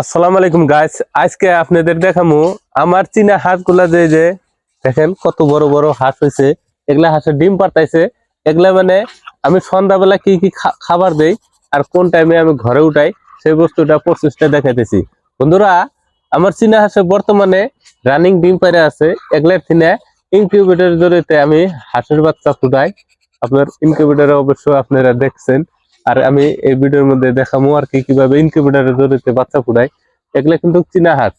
আসসালামু আলাইকুম গাইস আজকে আপনাদের দেখামু আমার চীনা হাঁসগুলা যে যে, দেখেন কত বড় বড় হাঁস হয়েছে এগুলা হাঁসের ডিম পাঠাইছে এগুলা মানে আমি সন্ধ্যাবেলা কি কি খাবার দেই আর কোন টাইমে আমি ঘরে উঠাই, সেই বস্তুটা প্রসেসটা দেখাইতেছি। বন্ধুরা, আমার চীনা হাঁসে বর্তমানে রানিং ডিম পারে আছে। এগুলার থিনে ইনকিউবেটরের জরিতে আমি হাঁসের বাচ্চা ফুটাই। আপনার ইনকিউবেটরে অবশ্য আপনারা দেখছেন। আর আমি এই ভিডিওর মধ্যে দেখাবো আর কি কীভাবে ইনকিউবেটরের জরিতে বাচ্চা ফুটাই এগুলা কিন্তু চীনা হাঁস।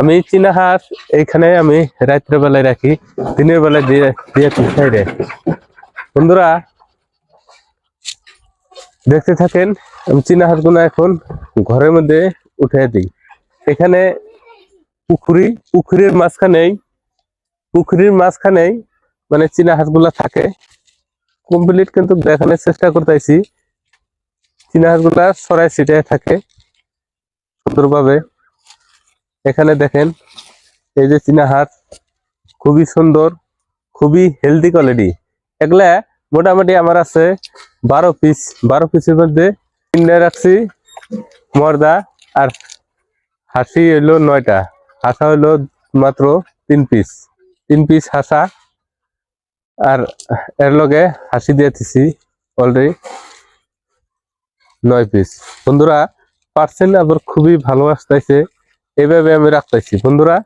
আমি চীনা হাঁস এইখানে আমি রাত্রে বেলায় রাখি, দিনের বেলায় দিয়ে দিয়ে রে। বন্ধুরা, দেখতে থাকেন, আমি চীনা হাঁসগুলো এখন ঘরের মধ্যে উঠে দিই। এখানে পুকুরি, পুকুরের মাঝখানেই, পুকুরির মাঝখানেই মানে চীনা হাঁসগুলা থাকে। কমপ্লিট কিন্তু দেখানোর চেষ্টা করতেছি। চীনা হাঁসগুলা সরাই ছিটায় থাকে সুন্দরভাবে। এখানে দেখেন, এই যে চীনা হাঁস খুবই সুন্দর, খুবই হেলদি কোয়ালিটি এগুলা মোটামুটি আমার আছে বারো পিস বারো পিসের মধ্যে তিনটে রাখছি মর্দা আর হাসি হইল নয়টা। হাসা হইল মাত্র তিন পিস তিন পিস হাসা আর এর লগে হাসি দিয়েছি অলরেডি নয় পিস বন্ধুরা পার্সেল আবার খুবই ভালো আসতেছে এইভাবে আমি রাখতেছি। বন্ধুরা,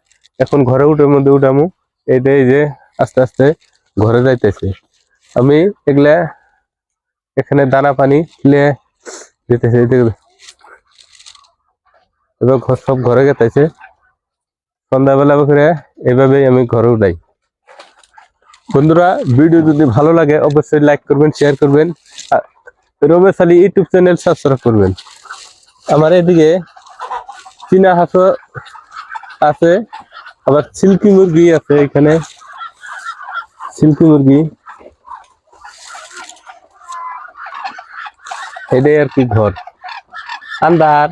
এখন ঘরে উঠে মধ্যে উঠামু এইটাই যে আস্তে আস্তে ঘরে যাইতেছে। আমি এগুলা এখানে দানা পানি লে দিতেছে এবার ঘর সব ঘরে গেতেছে। সন্ধ্যাবেলা করে এভাবেই আমি ঘরে উঠাই। বন্ধুরা ভিডিও যদি ভালো লাগে, অবশ্যই লাইক করবেন শেয়ার করবেন। Ramesh Ali YouTube channel subscribe করবেন। আমার এদিকে চীনা হাঁসও আছে, আবার সিল্কি মুরগি আছে এখানে। সিল্কি মুরগি। এটাই আর কি ঘর। আন্দার